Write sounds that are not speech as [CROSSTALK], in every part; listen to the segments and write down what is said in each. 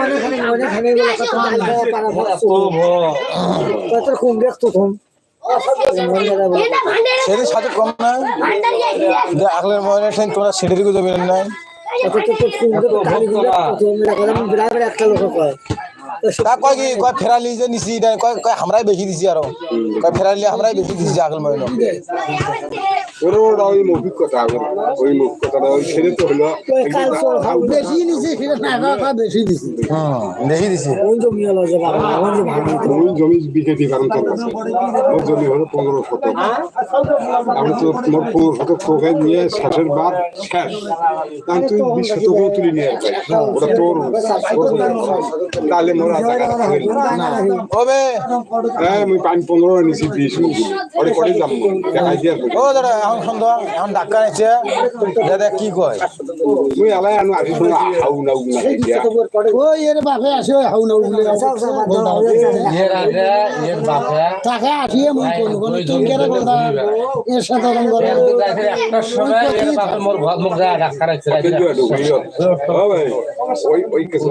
মনে খানে মনে খানে গেলে কত ডাল পারা বস্তু। কত কম দেখতো তুমি বলে সেদিন সাথে কম না আগলের মনে সেন তোমরা সেটির জমি নাই। একটা লোক কয় তা কয় কি কয় ফেরালি যে নিছি কয় কয় আমরাই বেশি দিছি আরও। কয় ফেরালি আমরাই বেশি দিছি আগল ওরা ওটা ওই মৌখিক কথা ওর ওই মৌখিক কথাটা ওই ছেড়ে তো হলো বেশি নিছে সেটা না কথা বেশি দিছে। হুম বেশি দিছি। কোন জমি হলো যে আমার যে ভাবি ওই জমি বিকে দিই কারণ কাছে ওর জমি হলো পনেরো শতক। আমি তো তোমার পনেরো শতক তোকে নিয়ে শেষের বার শেষ। আমি তুই বিশ শতকও তুলে নিয়ে ওটা তোর তোর তাহলে টাকা না। ওবে হ্যাঁ আমি পাঁচ পনেরো নিছি বিশ ওরে করে যাব। দেখাই দিয়ে ও দাদা এখন সুন্দর এখন ডাক্কা নিচ্ছে দাদা কি কয়? মুই আলাই আনো আগে শুনে হাউ নাউ না দিয়া। এর বাপে আসে হাউ নাউ বলে এর আগে এর বাপে তাকে আসিয়ে মুই কোন কোন তিন কেরে কথা এর সাথে ওরকম করে রাতের সময় এর বাপে মোর ঘর মুখ ডাক্তার আছে ও ভাই ওই ওই কেসে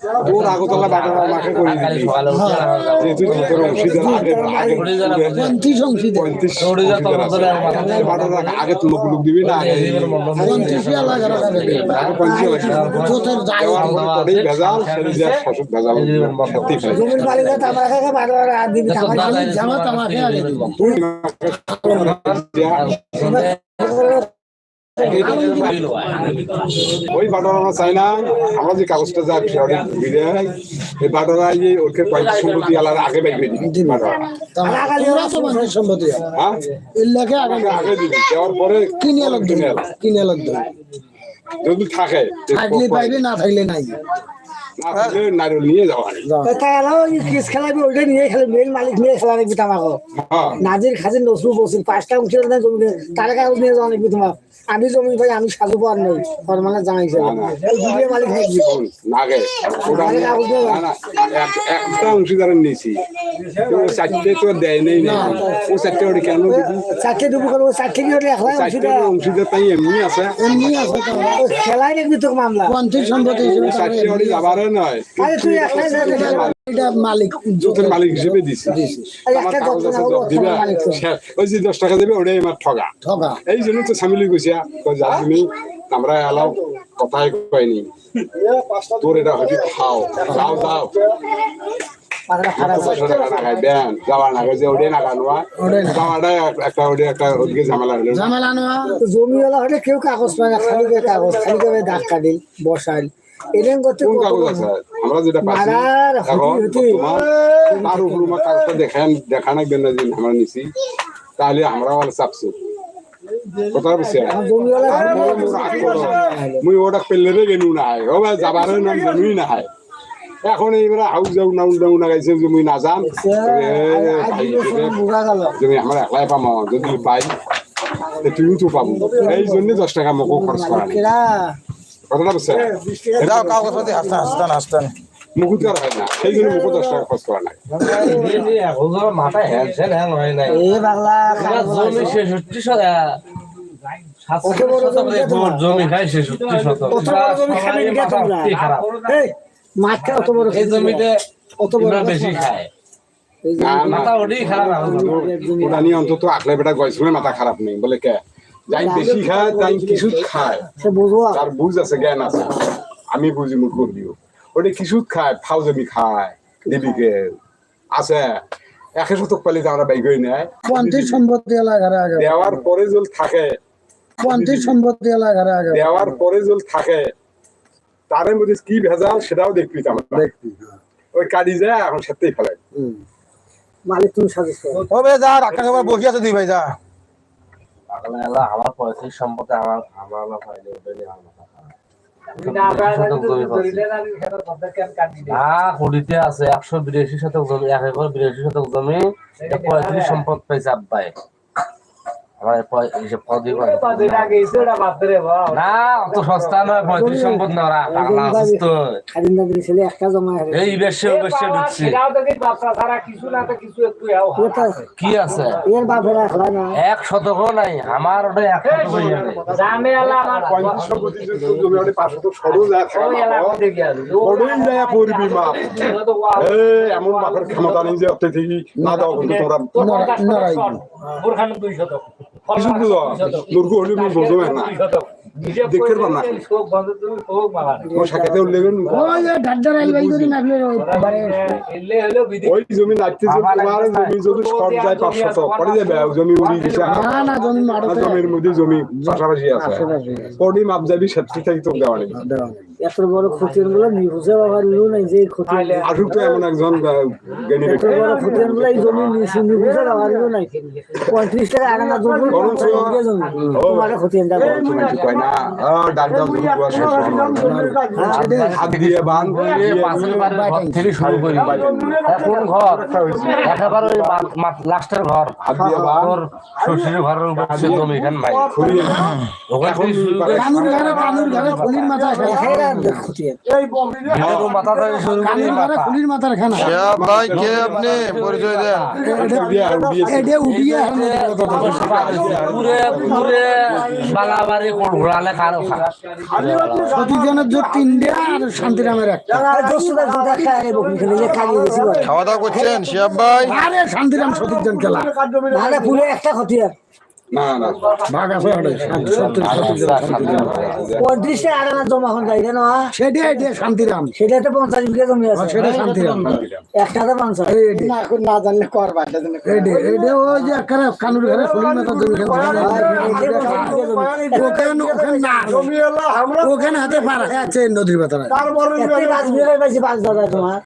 তোর আগতলা মাকে করে দিবি যেহেতু তোর অংশীদার আগে পঁয়ত্রিশ আগে তুলো দিবি না আগে ভেজাল ভেজাল তুই ওই বাটর আমরা চাই না আমরা যে কাগজটা যা অনেক দিলে এই বাটনা এই ওকে কয়েক সম্পত্তি আলার আগে বাইবে মানুষ সম্পত্তি হ্যাঁ? আগে আগে দিবি দেওয়ার পরে কিনে লাগবে কিনে লাগবে যদি থাকে থাকলে পাইবে না থাকলে নাই। হ্যাঁ। নাজির খাজির নসরু বসিল পাঁচটা উঠে জমি তার কাগজ নিয়ে যাওয়া নাকি তোমার আমি জমি ভাই আমি নই জানাই না না। এক- একটা অংশীদারের নিয়েছি। তো চারটে তো দেয় নেই না। ও চারটে ওটা কেন দিবি? চারটে ডুবু করব চারটে কি হলে অংশীদার? তাই এমনি আছে। এমনি আছে তো। খেলাই দেখবি তোর মামলা। পঞ্চাশ সম্পত্তি হিসেবে তারা চারটে ওটি যাবারে নয় আরে তুই এটা মালিক। জোতের হিসেবে দিছি। মালিক ওই যে দশ টাকা দেবে ওটাই আমার ঠগা। ঠকা এই জন্য তো সামিলি কইছে যা তুমি আমরা এলাও কথাই কইনি। তোর এটা খাও। হয়। একটা ওদিকে ঝামেলা নেওয়া জমিওয়ালা হলে কেউ কাগজ পায় না খালি কাগজ খালি দাগ কাটিল বসাইল। এরকম করতে কোন কাগজ আছে? আমরা যেটা পাচ্ছি এখন তার উপর আমার কাগজটা দেখান দেখা না না যে আমরা নিছি। তাহলে আমরা চাপছি। কথা বুঝছে এখন জমিওয়ালা মুই ওটা পেলে রে গেনু না হয় ও ভাই যাবারে নাম জানুই না হয় এখন এইবার হাউস যাও নাউন ডাউন লাগাইছে যে মুই না যাম তুমি আমার একলাই পাম যদি পাই তে তুইও তো পাবো। এই জন্য দশ টাকা মোকো খরচ কেরা? কথাটা এটাও মুকুট আর হয় না সেই জন্য মুখো দশ টাকা খরচ করা নাই মাথায় হ্যান্ড হ্যাং হয় নাই এ বাংলা জমি ছেষট্টি শতা জমি রে তোমার? জমি খাই ছেষট্টি শত কত বড় জমি খাবি এটা তোমরা খারাপ এই মাঠটা অত বড় এই জমিতে অত বড় বেশি খায় মাথা ওটাই খারাপ। ওটা নিয়ে অন্তত আকলে বেটা গয় মাথা খারাপ নেই বলে কে? যাই বেশি খায় তাই কিছু খায়। তার বুঝ আছে জ্ঞান আছে আমি বুঝি মুখ দিও। ওটা কিছু খায় ফাউ জমি খায় দিদিকে আছে। একে শতক পালি আমরা বাইক হয়ে নেয়। পঞ্চাশ সম্পত্তি এলাকার দেওয়ার পরে জল থাকে। পঞ্চাশ সম্পত্তি এলাকার আগে দেওয়ার পরে জল থাকে। তারের মধ্যে কি ভেজাল সেটাও দেখবি আমরা। ওই কাটি যায় এখন সেটাই ফেলে। মালিক তুমি সাজেস্ট করো। ওবে যা খাবার বসি আছে দুই ভাই যা। আমার পঁয়ত্রিশ সম্পর্কে আমার আমার মাথা হয়নি ওটা নিয়ে আমার মাথা হুডিতে আছে একশো বিরাশি শতক জমি এক একর বিরাশি শতক জমি পঁয়ত্রিশ সম্পদ পাইছে আব্বাই। আমার। না। অত সস্তা নয় পঁয়ত্রিশ সম্পদ না ওরা। এই বেশে বেশে ঢুকছি। কি আছে? এক শতকও নাই আমার ওটা এক শতক। তোর শতক এমন ক্ষমতা নেই যে অর্থে থেকে না দাও কিন্তু তোমরা কিছু বুঝো মুরগু হলে মুখ বোঝো না দেখতে পার না। তোমার সাক্ষাতে উল্লেখ ওই যে ঢাড্ডার আইল বাই করি না আপনি ওই ওই জমি লাগতে তোমার জমি যদি শর্ট যায় পাঁচ পরে যাবে জমি উড়ি গেছে না না জমি মারো না জমির মধ্যে জমি পাশাপাশি আছে। পরে মাপ যাবি সেটি থেকে তোকে দেওয়া নেই। এত বড় ক্ষতিরগুলো নিভুজে বাবার নিউ নাই যে ক্ষতি আসুক তো এমন একজন জ্ঞানী এত বড় ক্ষতিরগুলো এই জমি নিচে বাবার নিউ নাই। পঁয়ত্রিশ টাকা আগানা জমি। ক্ষতি না আহ, ডাক দাও কুয়া শেষ হাত দিয়ে বান এ পাশের বাড়ির থেকে শুরু করি এখন ঘর একেবারে ওই লাস্টের ঘর হাত দিয়ে বান তোর শ্বশুরের ঘরের উপর সে জমি এখানে নাই খুঁড়িয়ে থেকে শুরু করে কানুর ঘরে কানুর ঘরে খুলির মাথা ক্ষতি ভিতরে মাথা থেকে শুরু করে খুলির মাথার খানা ভাই কে আপনি পরিচয় দেন এটা উঠিয়ে পুরে ঘোরালে কারও খা জোর তিনটে আর শান্তিরামের একটা। খাওয়া দাওয়া করছেন শিয়াব ভাই? আরে শান্তিরাম সতীজন খেলা। পুরো একটা ক্ষতি আর। না না ভাগ আছে ওটাই, সত্তর সতীজন পঁয়ত্রিশ টাকা জমা এখন যাই না সেটাই এটা শান্তিরাম সেটা তো পঞ্চাশ বিঘা জমি আছে সেটা শান্তিরাম পঞ্চাশ না এখন না জানলে করবা এটা এটা ওই যে কানুর ঘরে জমি ওখানে হাতে পার আছে নদীর ভেতরে পাঁচ বিঘা করে পাইছি পাঁচ দাদা তোমার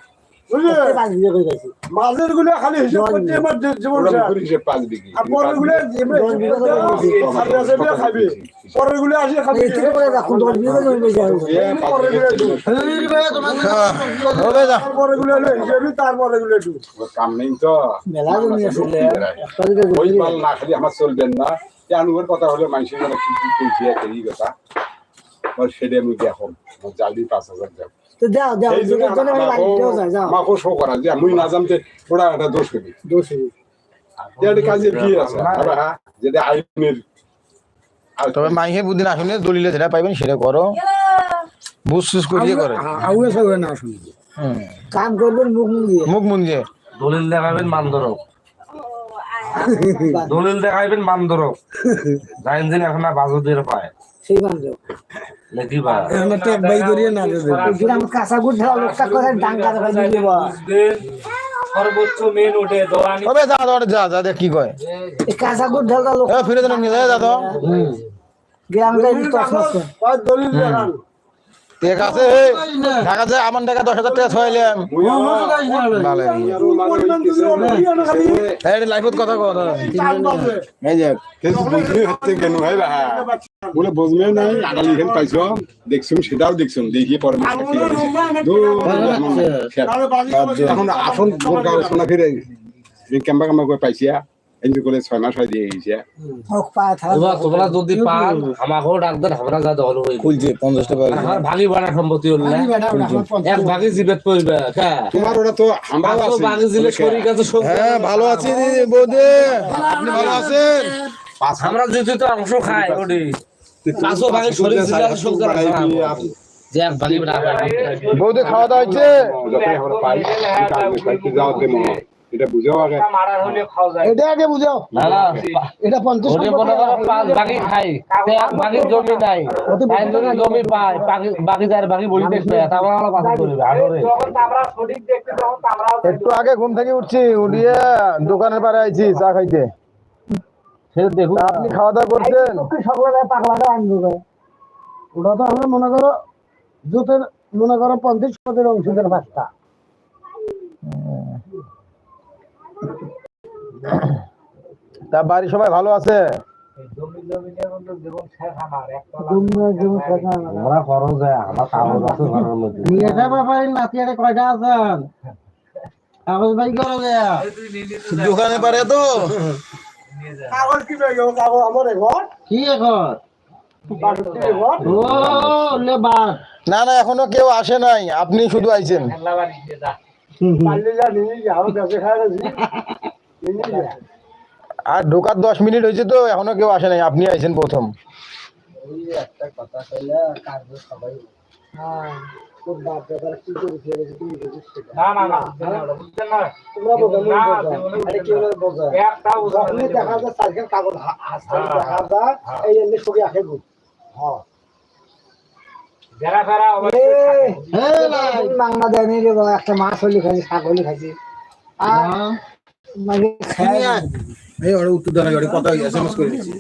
মাঝেরগুলো খালি হিসাব আমার জীবন আর পরেরগুলো খাবে। পরেরগুলো আসে খাবে। গুলো হলো হিসেবে তারপরে গুলো একটু। কাম নেই তো। মেলা জমি ওই মাল না খালি আমার চলবেন না। জানুয়ার কথা হলে মানুষের কথা। সেটা আমি দেখো জালি পাঁচ হাজার যাও তো দাও দাও এই জন্য যেটা জন্য আমি যাই যাও মাকে শো করা যে আমি না জানতে ওরা একটা দোষ করি। দোষ এটা কাজে কি আছে। যেটা আইনের তবে মাইহে বুদিন আসুন দলিলে যেটা পাইবেন সেটা করো। বুঝ সুস করিয়ে করে। আউয়ে সবে না শুনি। কাম করবেন মুখ মুখ দিয়ে মুখ মুঞ্জে দলিল দেখাবেন মান্দরক দলিল দেখাইবেন জাইন [LAUGHS] দিন এখন আর বাজুদের পায়। সেই আমরা ট্যাগ বাই করিয়ে না দেবে। গ্রাম কাঁচা গুড় ঢালা লোকটা করে ডাঙ্গা দেখা দিয়ে সর্বোচ্চ মেন ওঠে দোয়ানি হবে যা যা যা যা দেখ কি কয়। কাঁচা গুড় ঢালটা লোক এ ফিরে দেন নিয়ে যা তো গ্রামটা একটু তছনছ দলিল দেখান ঠিক আছে ঢাকা যায় আমার টাকা দশ হাজার টাকা ছয়াইলাম ভালো এই লাইফত কথা কো এই যে কেন ভাই বলে নাই আগামী এখানে পাইছো দেখছুন সেটাও দেখছুন দেখিয়ে পরে। এখন আসল বোরকা সোনা ফিরে ক্যাম্বা ক্যাম্বা করে পাইছিয়া করে ছয় মাস হয় দিয়ে গেছে তোমরা যদি পান আমাকেও আমরা যা হইব খুলছে পঞ্চাশ টাকা আমার ভাগি বাড়া সম্পত্তি হল না। এক ভাগি জিবেত হ্যাঁ তোমার ওরা তো পাঁচশো ভাগি জিলে শরীর কাছে হ্যাঁ ভালো আছি দিদি বৌদি। আপনি ভালো আছেন? আমরা যদি তো অংশ খাই ওটি পাঁচশো ভাগি শরীর জিলে করে। বাড়া বৌদি খাওয়া দাওয়া হচ্ছে? এটা বুঝাও আগে। মারার হলে খাওয়া যায়। এটা আগে বুঝাও। না না এটা পাঁচ ভাগি খাই ভাগি জমি নাই। তাই জমি পায়। বাকি বাকি যার বলি দেখবে। তারপর আমরা পাস করবে আরে যখন আমরা সঠিক দেখতে তখন আমরা একটু আগে ঘুম থেকে উঠছি উঠিয়ে দোকানের পারে আইছি চা খাইতে। সে দেখুন আপনি খাওয়া দাওয়া করছেন? সকলে পাগলাটা আনব ওটা তো আমরা মনে করো জোতের মনে করো পঞ্চাশ পদের অংশীদার পাঁচটা। [COUGHS] তা বাড়ি সবাই ভালো আছে? দোকানে পারে তো। না না এখনও কেউ আসে নাই আপনি শুধু আইছেন। [LAUGHS] আরও ঢোকার দশ মিনিট হয়েছে তো এখনও কেউ আসে নাই। আপনি আইছেন প্রথম? একটা হ্যাঁ মাছ হলি খাইছি শাক হলি খাইছি। আর এই ওরে উত্তর দেওয়া ওরে কথা এসএমএস করে দিছি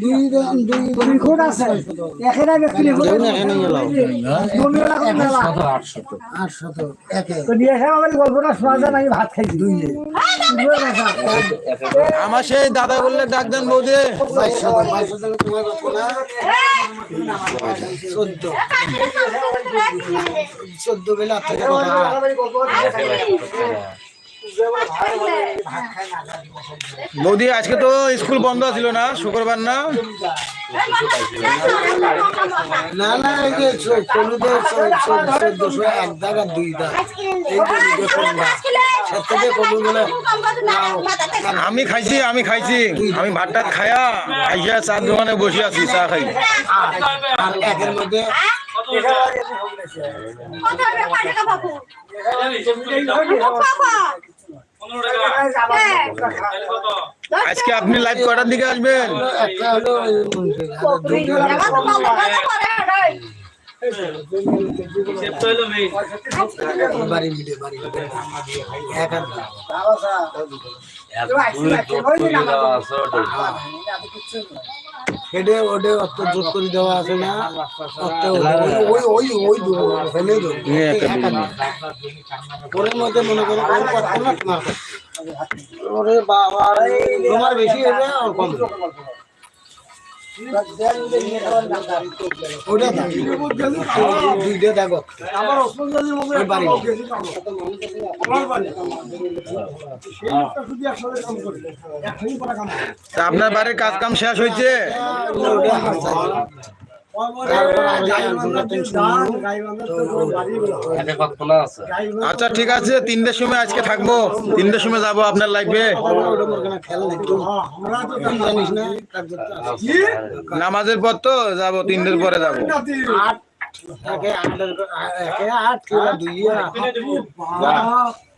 দুই একে। তো নিয়ে এসে আমার গল্পটা শোনা যায় আমি ভাত খাইছি। দুই দিন। আমার সেই দাদা বললে ডাক দেন বৌদি। চোদ্দ। বেলা থেকে বৌদি আজকে তো স্কুল বন্ধ ছিল না শুক্রবার না? না না এই যে চলুদে চোদ্দশো এক দাগ আর দুই দাগ। আমি খাইছি আমি খাইছি। আমি ভাতটা খায়া আইসা চার দোকানে বসে আছি চা খাই। আর একের মধ্যে আজকে আপনি লাইভ কটার দিকে আসবেন বাড়ি হেডে ওডে অত জোর করে দেওয়া আছে না। ওই ওই ওই ফেলে ওর মধ্যে মনে করো ওর পাচ্ছে না তোমার ওরে বাবা রে, তোমার বেশি হবে আর কম আপনার বাড়ির কাজ কাম শেষ হয়েছে হয়। আচ্ছা ঠিক আছে তিনটের সময় আজকে থাকব তিনটের সময় যাব আপনার লাইফে হ্যাঁ? নামাজের পর তো যাব তিনটের পরে যাব আট আট দুই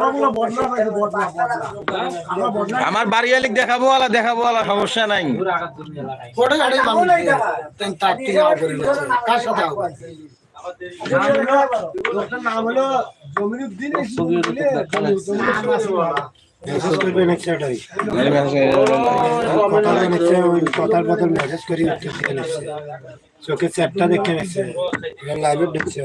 বদলা বদলা, বদলা। আমরা বদলা বাড়ি আলিক দেখাবো আলা দেখাবো আলা সমস্যা নাই। জমিরুদ্দিন কথার কথা মেসেজ করি চোখে চ্যাপটা দেখে লাইভে ঢুকছে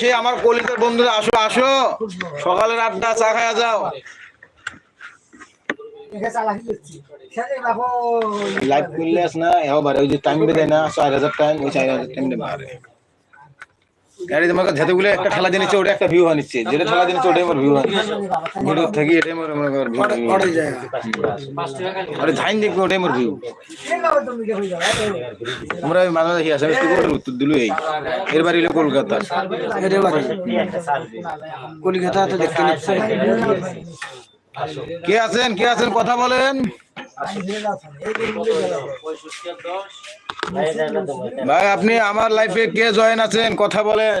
সেই আমার কলিকার বন্ধুরা, আসো আসো। সকালের আড্ডা, চা খায়া যাও। লাইভ করলে আস না এবার ওই যে টাইম দেয় না, চার হাজার টাইম ওই চার হাজার টাইম বাড়ে গাড়ি তোমাকে যেতে গুলো একটা ঠেলা জিনিস ওটা একটা ভিউ আনিচ্ছে যেটা ঠেলা জিনিস ওটাই আমার ভিউ ভিডিও থাকি এটাই আমার মনে কর ভিউ আরে ধাইন দেখবে ওটাই আমার ভিউ আমরা ওই মাঝে দেখি আসাম করে উত্তর দিল এই। এর বাড়ি হলো কলকাতা। কলিকাতা তো দেখতে নিচ্ছে কে আছেন? কে আছেন? কথা বলেন। ভাই আপনি আমার লাইফে কে জয়েন আছেন? কথা বলেন।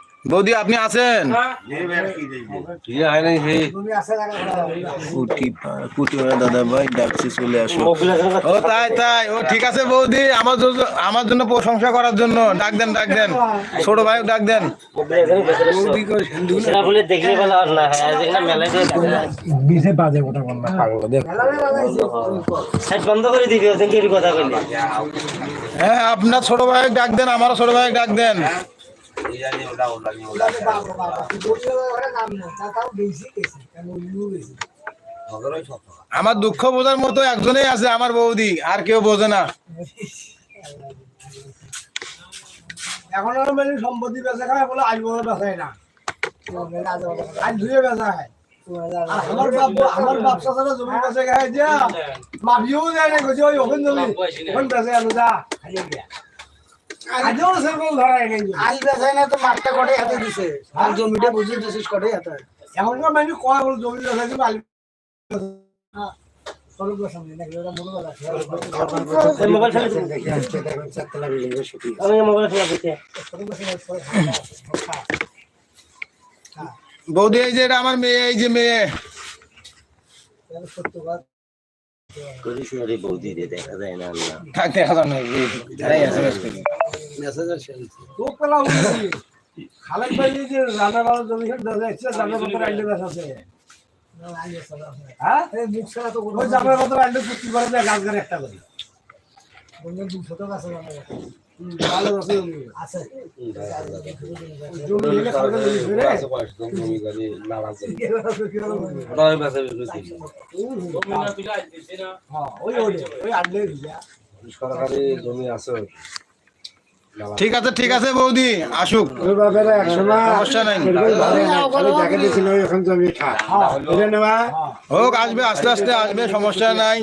বৌদি, আপনি আছেন? ইয়ে দাদা ভাই ডাকছি, চলে আসো। ও, তাই তাই। ও, ঠিক আছে বৌদি, আমার আমার জন্য প্রশংসা করার জন্য। ডাক দেন ডাক দেন। ছোট ভাই ডাক দেন। হ্যাঁ আপনার ছোট ভাই ডাক দেন, আমারও ছোট ভাই ডাক দেন। আমার দুঃখ বোঝার মতো একজনেই আছে আমার বৌদি, আর কেউ বোঝে না। এখন মানে সম্পত্তি বেচা খায় বলে আজ বড় বেচায় না। আজ ধুয়ে বেচা খায় আমার বাপ আমার বাপ চাচারা জমি বেচে খায় দিয়া মাফিও যায় না ওই ওখান জমি, ওখান বেচে আনো যা আজও সেরকম ধরায় নাই আজ বেচাই না তো মাঠটা কটে হাতে দিছে আর জমিটা দিছিস কটে হাতে এখনকার মানুষ কয় বলে জমি বেচা মনে দিবি। বৌদি এই যে এটা আমার মেয়ে এই যে মেয়ে করিস না রে বৌদি রে দেখা যায় না আল্লাহ থাকতে হাজার নাই এই আছে খুব পেলা উঠেছি খালেক ভাই যে রান্না বাড়া জমি খেট দেখা যাচ্ছে জামের পত্র আইলে আছে। হ্যাঁ? এই মুখ ছাড়া তো ওই জামের পত্র আইলে কুচি করে গাছ গাছ একটা করে। বন্ধু দুশো টাকা আছে আমার কাছে। হুম, ভালো আছে আছে। জমি নিলে খালকে জমি ফিরে। ওটা আমি বেচা বিক্রি করি। হ্যাঁ ওই ওই ওই আনলে দিয়া জমি আছে ঠিক আছে ঠিক আছে বৌদি, আসুক। হোক, আসবে, আস্তে আস্তে আসবে, সমস্যা নাই।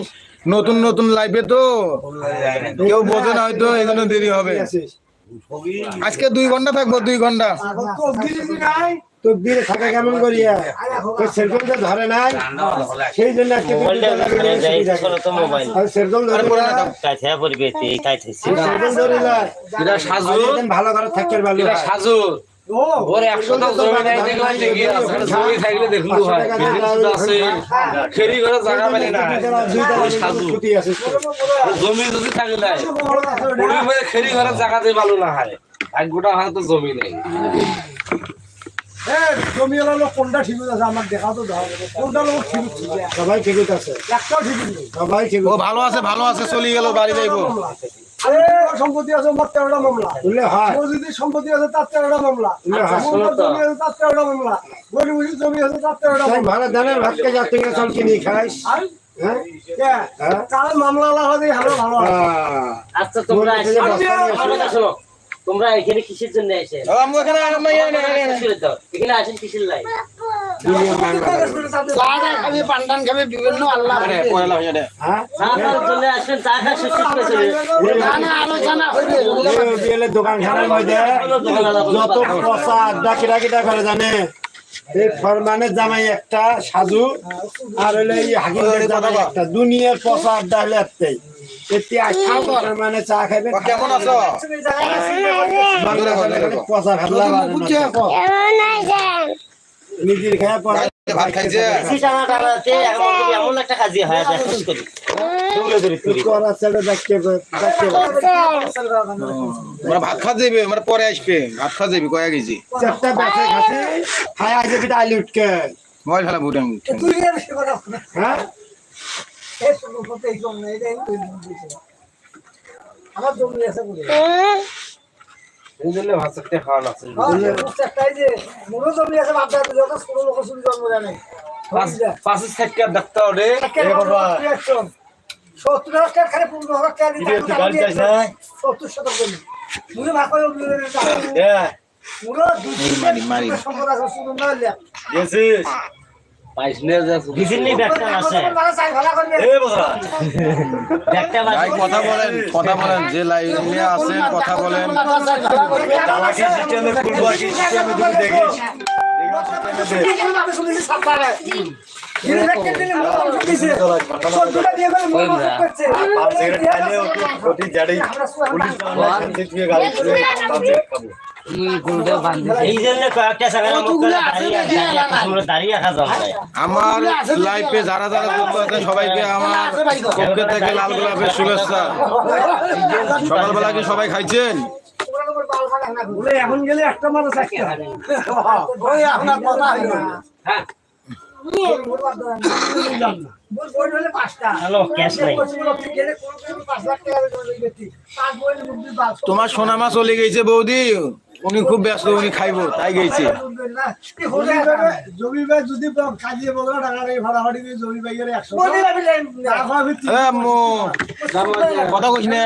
নতুন নতুন লাইফে তো কেউ বোঝে না হয়তো, এই জন্য দেরি হবে। আজকে দুই ঘণ্টা থাকব, দুই ঘণ্টা। তো দিদি নাই তো বিয়ে থাকে কেমন করিয়া? তো সেরকম তো ধরে নাই। সেই জন্য ভালো করে থাকতে ভালো এটা সাজু ও ওর জমি যদি থাকে নাই খেরি ঘরে জায়গা ভালো না হয়। এক গোটা হয়তো জমি নেই। এ জমি কোনটা ঠিক আছে আমার দেখা তো দাও কোনটা লোক ঠিক আছে? সবাই ঠিক আছে। একটাও ঠিক সবাই ঠিক ও ভালো আছে ভালো আছে চলে গেল বাড়ি যাইবো সম্পত্তি আছে আমার তেরোটা মামলা বুঝলে হয়। মসজিদের সম্পত্তি আছে তার তেরোটা মামলা জমি আছে তার তেরোটা মামলা গরিবের জমি আছে তার তেরোটা মামলা ধানের ভাত কে যাতে চল কিনে খাইস হ্যাঁ মামলা লাগাতে ভালো ভালো আচ্ছা তোমরা তোমরা এখানে কিসের জন্য এসে এখানে- আসেন কিসের লাই? বিভিন্ন আল্লাহ যত প্রসাদ ডাকি ডাকি করে জানে। ফরমানের জামাই একটা সাজু আর হইলে এই হাকিমের জামাই একটা। দুনিয়ার পচা আড্ডা হলে একটাই এতে আসাও ফরমানে চা খাবে কেমন আছো? বাংলা খাবে, নিজের খায় পড়া ভাত খাইছে? এমন একটা কাজই হয় ভাত খা যাবে মানে পরে আসবে। ভাত খা যাবে কয়া গেছি চারটা বেঁচে খাচ্ছে হায় আজ বিটা আলি উঠকে। মোবাইল ফেলা বুট আমি তুই এর সে কথা না। হ্যাঁ? এই শুরু করতে এই জন্য এটা এই তৈরি দিয়েছে আমার জমি আছে বলে এই জন্য ভাত চারটে খাওয়া লাগছে একটাই যে মোরও জমি আছে বাপদা তুই যত ছোট লোক শুরু জন্ম জানে পাঁচ থেকে দেখতে হবে সত্তর হাজার খালি পনেরো হাজার সত্তর শতক জমি। মুখে ভাগ করে পুরো দুই মারি, মারি। সম্পদ আছে শুধু না কথা বলেন কথা বলেন যে লাইভ নিয়ে আছেন কথা বলেন। এই যায় আমার লাইফে যারা যারা যুক্ত আছেন সবাইকে আমার পক্ষ থেকে লাল গোলাপের শুভেচ্ছা। সকালবেলা কি সবাই খাইছেন? এখন গেলে একটা মানুষ একটা ওই আপনার কথা হইল না। হ্যালো ক্যাশ নাই তোমার সোনা মা চলে গেছে বৌদি। উনি খুব ব্যস্ত উনি খাইবো তাই গেছে। কথা কইস না।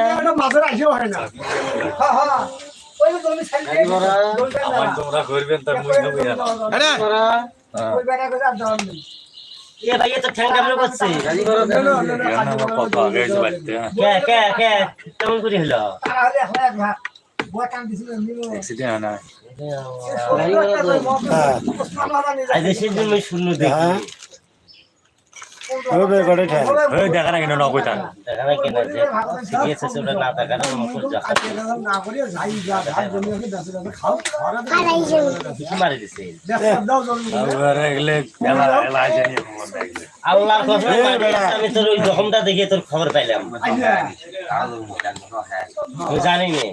হয় এ ভাই তো ঠ্যাং করছে আগে কে কে কে কেমন করে হলো অ্যাক্সিডেন্ট হয় না আজ সেদিন আমি শূন্য দেখি ওই দেখা না কেন নকই থাক দেখা নাই কেন যে ঠিকই সেটা না থাকার মুখর যা না করিয়া যাই যা যাই জমি আছে। বেঁচে বেঁচে খাও কি মারি দিছে দাও জমি তারপরে এগুলো এলা এলা জানি আল্লাহর কসম আমি তোর ওই জখমটা দেখে তোর খবর পাইলাম। জানি নে।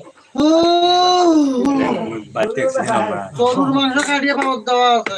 গরুর মাংস কাটিয়ে পাওয়া দেওয়া আছে।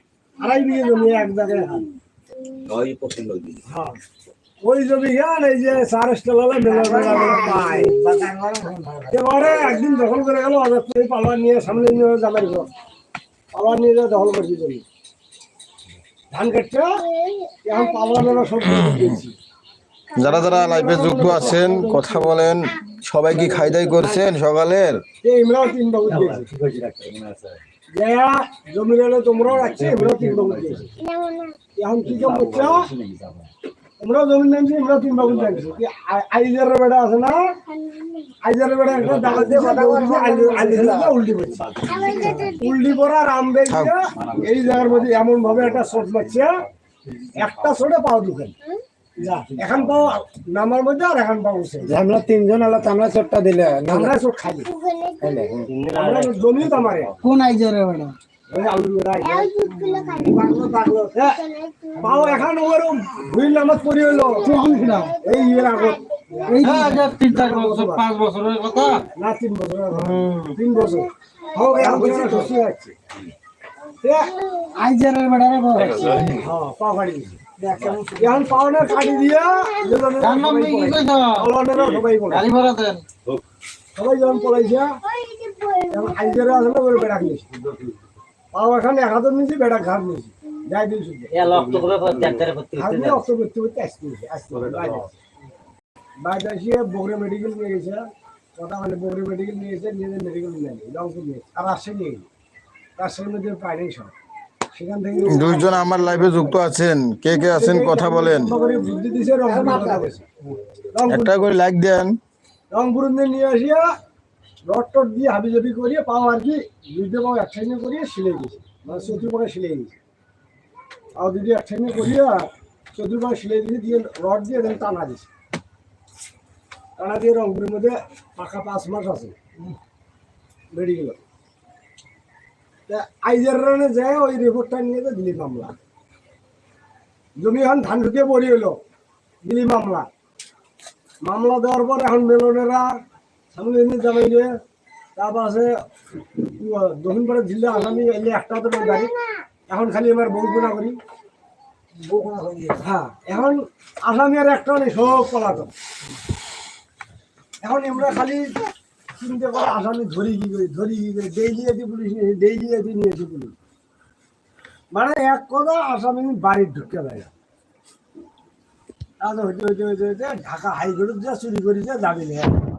আড়াই বিঘে জমি এক জায়গায়। হ্যাঁ। ওই জমি এই যে পায় এবারে একদিন দখল করে গেল নিয়ে সামনে নিয়ে জামাই ঘর। নিয়ে দখল করছি জমি। ধান কাটছে এখন মেলা সব দিয়েছি। যারা যারা লাইফে যুক্ত আছেন কথা বলেন সবাই কি খাই দাই করছেন সকালের? এই ইমরাও তিন বাবু যারা জমি রইলে তোমরাও রাখছে ইমরাও তিন দিয়েছি এখন কি কাম করছ তোমরাও জমি নামছি ইমরাও তিন বাবু দিয়েছি কি আইজারের বেড়া আছে না আইজারের বেড়া একটা ডাকা দিয়ে কথা বলছে আইজার উল্টি করছে উল্টি করা রাম এই জায়গার মধ্যে এমন ভাবে একটা শট মারছে একটা শটে পাও দুখান যা এখন পাও নামার মধ্যে আর এখন পাও আমরা তিনজন আলো তামলা চট্টা দিলে আমরা চোট খাই আমরা জমি তো আমারে। কোন আইজরে চার বছর পাঁচ বছরের কথা? না তিন বছর আগত। তিন বছর। হোক এখন বেশি এখন পাওনার কাটি দিয়া সবাই দেন সবাই যখন এখন আইজারে আসলে ওর বেড়া নিয়েছি পাও এখন এক হাজার নিয়েছি বেড়া ঘাট নিয়েছি। যাই করতে আমি যাও অত করতে করতে আসতে আসতে বাইরে আসিয়ে বগুড়া মেডিকেল নিয়ে গেছে। কথা মানে বগুড়া মেডিকেল নিয়ে গেছে নিয়ে মেডিকেল নিয়ে নিয়ে আর রাজশাহী নিয়ে গেছে। রাজশাহীর মধ্যে পাইনি সব। দুইজন আমার লাইফে যুক্ত আছেন। কে কে আছেন কথা বলেন। একটা করে লাইক দেন। রংপুর নিয়ে আসিয়া রড টড দিয়ে হাবি জাবি করিয়ে পাও আর কি দুইটা পাও একসাইনে করিয়ে সিলাই গেছে মানে চতুর্পাকে সিলাই গেছে আর দুটি একসাইনে করিয়া চতুর্পাকে সিলাই দিয়ে দিয়ে রড দিয়ে দেন টানা দিছে। টানা দিয়ে রংপুরের মধ্যে পাকা পাঁচ মাস আছে। বেরিয়ে গেল। আইজার রানে যায় ওই রিপোর্টটা নিয়ে তো দিলি মামলা। জমি এখন ধান ঢুকে পড়ি হলো দিলি মামলা। মামলা দেওয়ার পর এখন মেলনেরা সামনে এনে জানাইলে তারপর আছে দক্ষিণ পাড়া জেলা আসামি এলে একটা তো গাড়ি। এখন খালি আমার বউ গুণা করি। হ্যাঁ এখন আসামি আর একটা নেই সব পলাতক। এখন আমরা খালি চিন্তা করে আসামি ধরি কি করে, ধরি কি করে? ডেইলি এটি পুলিশ নিয়ে ডেইলি এটি নিয়েছি পুলিশ। মানে এক কথা, আসামি বাড়ির ঢুকতে পারে তাহলে হইতে হইতে হইতে হইতে ঢাকা হাইকোর্টে যা চুরি করি দাবি যাবি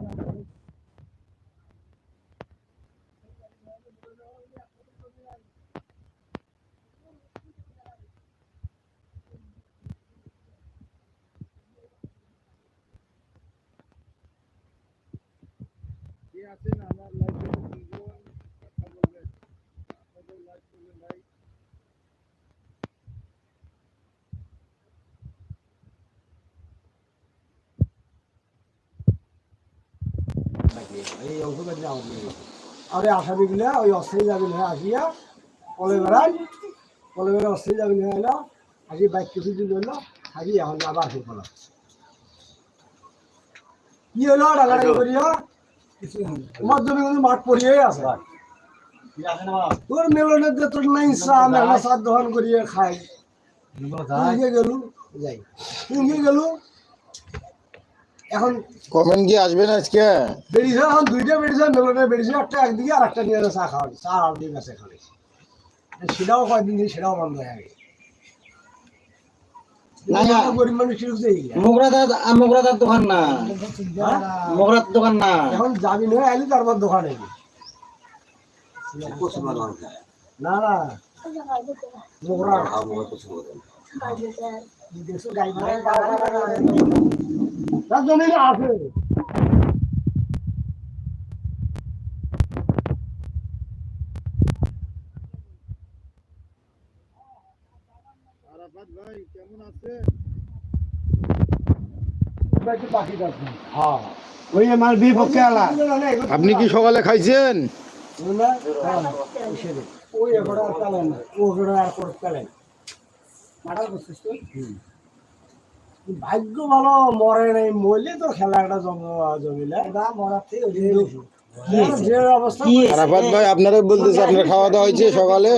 আরে আসামি গুলা ওই অস্থায়ী যাবি না আসিয়া কলে বেড়াই। কলে বেড়ে অস্থায়ী যাবি না এলো আসি বাইক কিছু দিন হলো আসি এখন আবার কি হলো ডাকাডাকি করিয়া? তোমার জমি কিন্তু মাঠ পড়িয়ে আছে। তোর মেলনের যে তোর নাই চা মেলা করিয়ে খাই। গেলু যাই। গেলু এখন কমেন্ট কি আসবে না আজকে? বেরিয়েছে এখন দুইটা বেরিয়েছে মেলনে বেরিয়েছে একটা একদিকে আর একটা নিয়ে চা খাওয়া চা আর আছে এখানে। সেটাও কয়দিন দিয়ে সেটাও বন্ধ হয়ে গেছে। দোকান না। মোগরার দোকান না। এখন যাবি না এলি তারপর দোকানে না না। মোগরা তার জন্য আছে ওই আমার বিপক্ষে আপনি কি সকালে খাইছেন? ওই ভাগ্য ভালো মরে নাই মরলে তো খেলা একটা জমিলে। মরার থেকে আরাফাত ভাই আপনারা বলতেছে আপনার খাওয়া দাওয়া হয়েছে সকালে?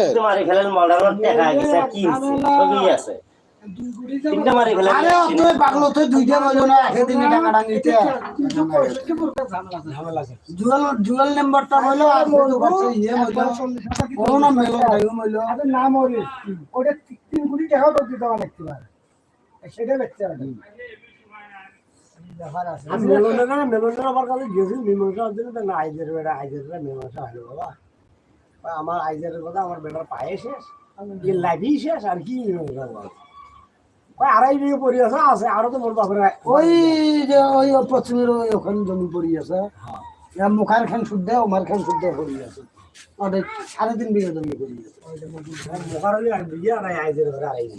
জুয়েল নাম্বারটা হলো ইয়ে হলো কোনো না মেলো গায়ও মেলো আরে না মরি। ওটা তিন কোটি টাকাও দিতে পারে সেটা দেখতে পারে আমি মেলনের না মেলনের আমার কাছে গেছি মীমাংসা হচ্ছে না আইজের বেড়া আইজের বেড়া মীমাংসা হলো বাবা। বা আমার আইজের কথা আমার বেটার পায়ে শেষ লাভই শেষ আর কি আড়াই বিঘে পড়ি আছে আছে আরও তো বাপের ওই যে ওই পশ্চিমের ওই ওখানে জমি পড়ি আছে হ্যাঁ। মুখার খান শুদ্ধ ওমার খান শুদ্ধ পড়ি আছে। সাড়ে তিন বিঘা জমি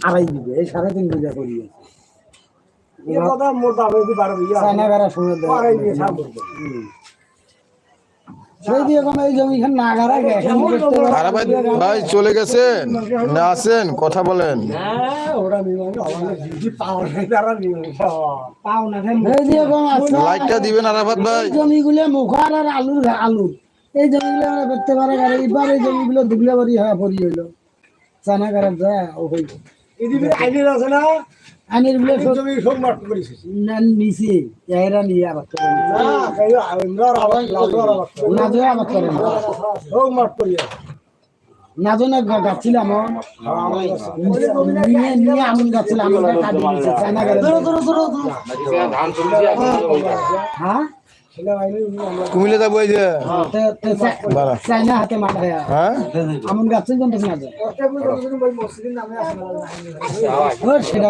আড়াই বিঘে। এই সাড়ে তিন বিঘা ভাই চলে গেছেন? না আছেন কথা বলেন। হ্যাঁ, আছে। লাইকটা দিবেন আরাফাত ভাই। জমিগুলো মুখার আর আলুর আলুর। এই জমিগুলো আমরা করতে পারে আর এইবার এই জমিগুলো দুগলে বাড়ি হয়ে পড়ি হইল চায়নাগারা যায় ও হইল আইনের আছে না আনির বলে জমি সব মাঠ করেছে না নিছি এরা নিয়ে আবার করে না আমরা আবার লাজো আর আবার না যে আবার করে সব মাঠ করিয়া না জন্য গাছিলাম নিয়ে নিয়ে আমন গাছিলাম আমন কাটি দিছে চায়নাগারা ধরো ধরো ধরো হ্যাঁ কুমিল্লা যাব এই যে। হ্যাঁ? ও সেটা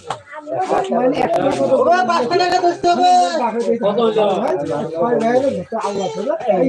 আর আমরা কত